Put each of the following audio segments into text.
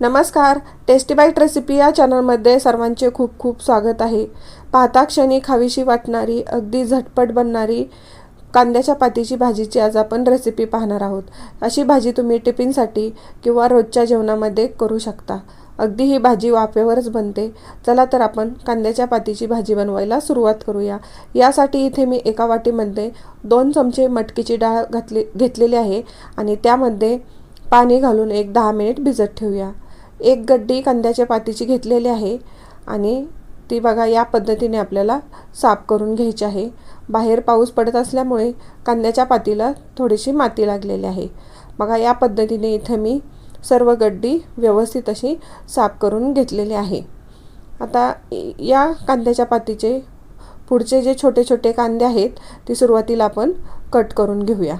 नमस्कार tasty bite recipe या चॅनलमध्ये सर्वांचे खूप खूप स्वागत आहे. पाहता क्षणी खावीशी वाटणारी अगदी झटपट बनणारी कांद्याच्या पातीची भाजीची आज आपण रेसिपी पाहणार आहोत. अशी भाजी तुम्ही टिफिनसाठी किंवा रोजच्या जेवणामध्ये करू शकता. अगदी ही भाजी वाफेवरच बनते. चला तर आपण कांद्याच्या पातीची भाजी बनवायला सुरुवात करूया. यासाठी इथे मी एका वाटीमध्ये दोन चमचे मटकीची डाळ घातली घेतलेली आहे आणि त्यामध्ये पाणी घालून एक दहा मिनिट भिजत ठेवूया. एक गड्डी कांद्याच्या पातीची घेतलेली आहे आणि ती बघा या पद्धतीने आपल्याला साफ करून घ्यायची आहे. बाहेर पाऊस पडत असल्यामुळे कांद्याच्या पातीला थोडीशी माती लागलेली आहे. बघा या पद्धतीने इथे मी सर्व गड्डी व्यवस्थित अशी साफ करून घेतलेली आहे. आता या कांद्याच्या पातीचे पुढचे जे छोटे छोटे कांदे आहेत ते सुरुवातीला आपण कट करून घेऊया.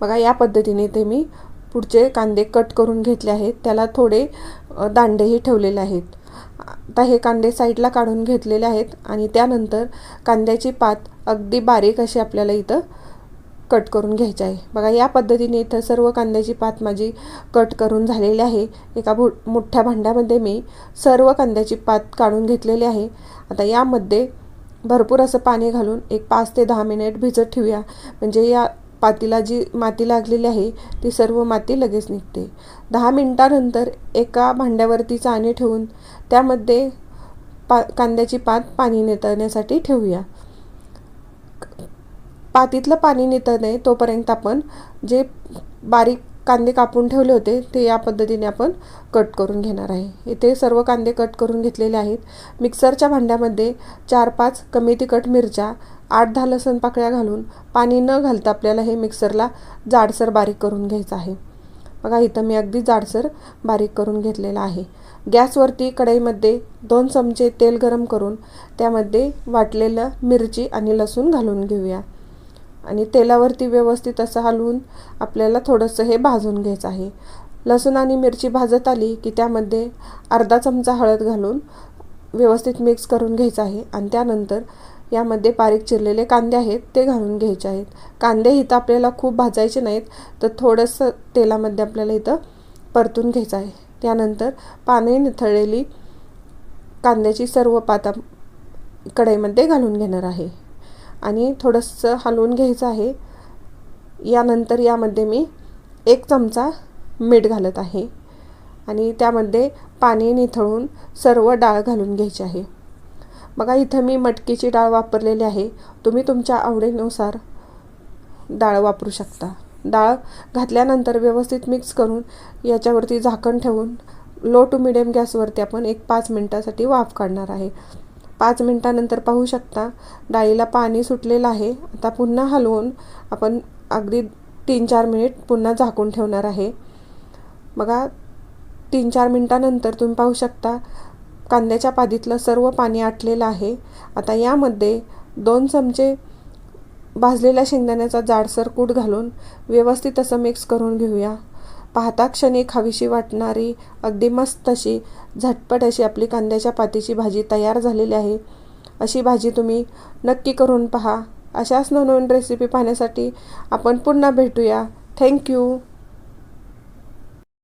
बघा या पद्धतीने ते मी पुढचे कांदे कट करून घेतले आहेत. त्याला थोडे दांडेही ठेवलेले आहेत. आता हे कांदे साईडला काढून घेतलेले आहेत आणि त्यानंतर कांद्याची पात अगदी बारीक अशी आपल्याला इथं कट करून घ्यायची आहे. बघा या पद्धतीने इथं सर्व कांद्याची पात माझी कट करून झालेली आहे. एका भो मोठ्या भांड्यामध्ये मी सर्व कांद्याची पात काढून घेतलेली आहे. आता यामध्ये भरपूर असं पाणी घालून एक पाच ते दहा मिनिट भिजत ठेवूया. म्हणजे या पातीला जी माती लागलेली आहे ती सर्व माती लगेच निघते. दहा मिनटानंतर एका भांड्यावरती चाणे ठेवून त्यामध्ये पा कांद्याची पात पाणी नितळण्यासाठी ठेवूया. पातीतलं पाणी नितळणे तोपर्यंत आपण जे बारीक कांदे कापून ठेवले होते ते या पद्धतीने आपण कट करून घेणार आहे. इथे सर्व कांदे कट करून घेतलेले आहेत. मिक्सरच्या भांड्यामध्ये चार पाच कमी तिखट मिरच्या आठ दहा लसण पाकळ्या घालून पाणी न घालता आपल्याला हे मिक्सरला जाडसर बारीक करून घ्यायचं आहे. बघा इथं मी अगदी जाडसर बारीक करून घेतलेलं आहे. गॅसवरती कढईमध्ये दोन चमचे तेल गरम करून त्यामध्ये वाटलेलं मिरची आणि लसूण घालून घेऊया. आणि तेलावरती व्यवस्थित असं हलवून आपल्याला थोडंसं हे भाजून घ्यायचं आहे. लसूण आणि मिरची भाजत आली की त्यामध्ये अर्धा चमचा हळद घालून व्यवस्थित मिक्स करून घ्यायचं आहे आणि त्यानंतर यामध्ये बारीक चिरलेले कांदे आहेत ते घालून घ्यायचे आहेत. कांदे इथं आपल्याला खूप भाजायचे नाहीत तर थोडंसं तेलामध्ये आपल्याला इथं परतून घ्यायचं आहे. त्यानंतर पाने निथळलेली कांद्याची सर्व पाता कढईमध्ये घालून घेणार आहे. आणि थोडंसं हलवून घ्यायचं आहे. यानंतर यामध्ये मी एक चमचा मीठ घालत आहे. आणि त्यामध्ये पाणी निथळून सर्व डाळ घालून घ्यायची आहे. बघा इथं मी मटकीची डाळ वापरलेली आहे. तुम्ही तुमच्या आवडीनुसार डाळ वापरू शकता. डाळ घातल्यानंतर व्यवस्थित मिक्स करून याच्यावरती झाकण ठेवून लो टू मिडियम गॅसवरती आपण एक पाच मिनटासाठी वाफ काढणार आहे. पाच मिनटानंतर पाहू शकता. डाळीला पाणी सुटलेलं आहे. आता पुन्हा हलवून आपण अगदी तीन चार मिनिट पुन्हा झाकून ठेवणार आहे. बघा तीन चार मिनटानंतर तुम्ही पाहू शकता कांद्याच्या पादीतलं सर्व पाणी आटलेलं आहे. आता यामध्ये दोन चमचे भाजलेल्या शेंगदाण्याचा जाडसर कूट घालून व्यवस्थित असं मिक्स करून घेऊया. पाहता क्षणी खावीशी वाटणारी अगदी मस्त अशी झटपट अशी आपली कांद्याच्या पातीची भाजी तयार झालेली आहे. अशी भाजी तुम्ही नक्की करून पहा. अशाच नवनवीन रेसिपी पाहण्यासाठी आपण पुन्हा भेटूया. थँक्यू